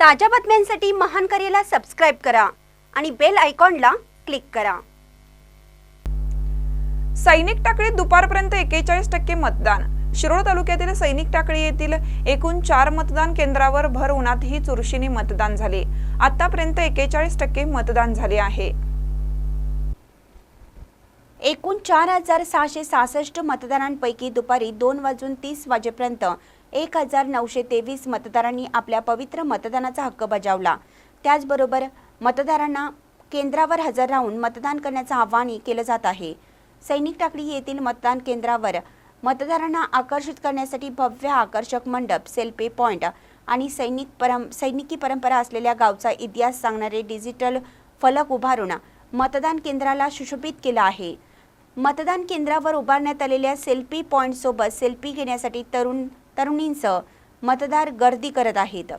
ताज्या बातम्यांसाठी महान करेला सबस्क्राईब करा आणि बेल आयकॉनला क्लिक करा. सैनिक टाकळीत दुपारपर्यंत एकेचाळीस टक्के मतदान. शिरोळ तालुक्यातील सैनिक टाकळी येथील एकूण चार मतदान केंद्रावर भर उन्हातही चुरशीने मतदान झाले. आतापर्यंत एकेचाळीस टक्के मतदान झाले आहे. एकूण चार हजार सहाशे सहासष्ट मतदारांपैकी दुपारी दोन वाजून तीस वाजेपर्यंत एक हजार नऊशे तेवीस मतदारांनी आपल्या पवित्र मतदानाचा हक्क बजावला. त्याचबरोबर मतदारांना केंद्रावर हजर राहून मतदान करण्याचं आवाहनही केलं जात आहे. सैनिक टाकळी येथील मतदान केंद्रावर मतदारांना आकर्षित करण्यासाठी भव्य आकर्षक मंडप सेल्फी पॉइंट आणि सैनिक परं सैनिकी परंपरा असलेल्या गावचा इतिहास सांगणारे डिजिटल फलक उभारून मतदान केंद्राला सुशोभित केलं आहे. मतदान केंद्रावर उभारण्यात आलेल्या सेल्फी पॉईंटसोबत सेल्फी घेण्यासाठी तरुण तरुणींसह मतदार गर्दी करत आहेत.